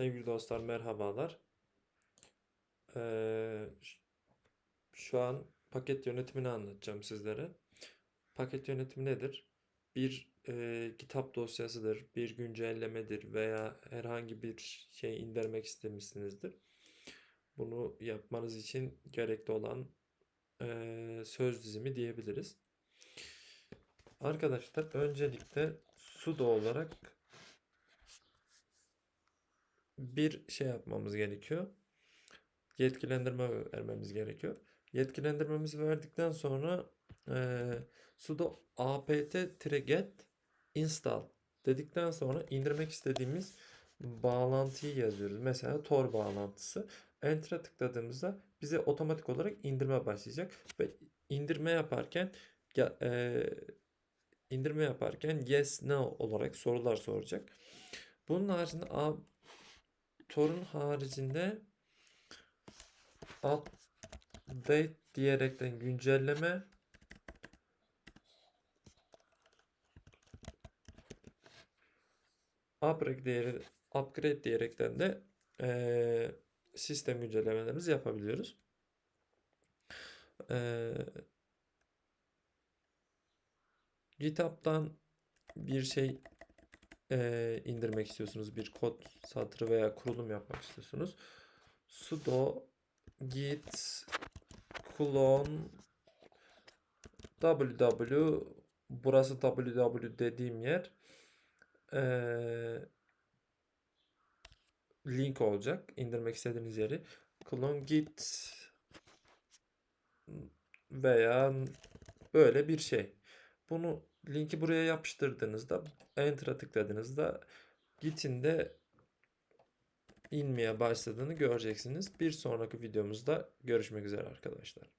Sevgili dostlar merhabalar. Ee, şu an paket yönetimini anlatacağım sizlere. Paket yönetimi nedir? Bir e, kitap dosyasıdır, bir güncellemedir veya herhangi bir şey indirmek istemişsinizdir. Bunu yapmanız için gerekli olan e, söz dizimi diyebiliriz. Arkadaşlar öncelikle sudo olarak bir şey yapmamız gerekiyor. Yetkilendirme vermemiz gerekiyor. Yetkilendirmemizi verdikten sonra eee sudo apt-get install dedikten sonra indirmek istediğimiz bağlantıyı yazıyoruz. Mesela Tor bağlantısı. Enter'a tıkladığımızda bize otomatik olarak indirme başlayacak ve indirme yaparken ya- eee, indirme yaparken yes no olarak sorular soracak. Bunun haricinde Tor'un haricinde update diyerekten güncelleme upgrade, diyerek, upgrade diyerekten de eee, sistem güncellemelerimizi yapabiliyoruz. Eee GitHub'dan bir şey eee, indirmek istiyorsunuz. Bir kod satırı veya kurulum yapmak istiyorsunuz. sudo git clone www burası www dediğim yer eee, link olacak. indirmek istediğiniz yeri. Clone git veya böyle bir şey. Bunu linki buraya yapıştırdığınızda Enter'a tıkladığınızda Git'in de inmeye başladığını göreceksiniz. Bir sonraki videomuzda görüşmek üzere arkadaşlar.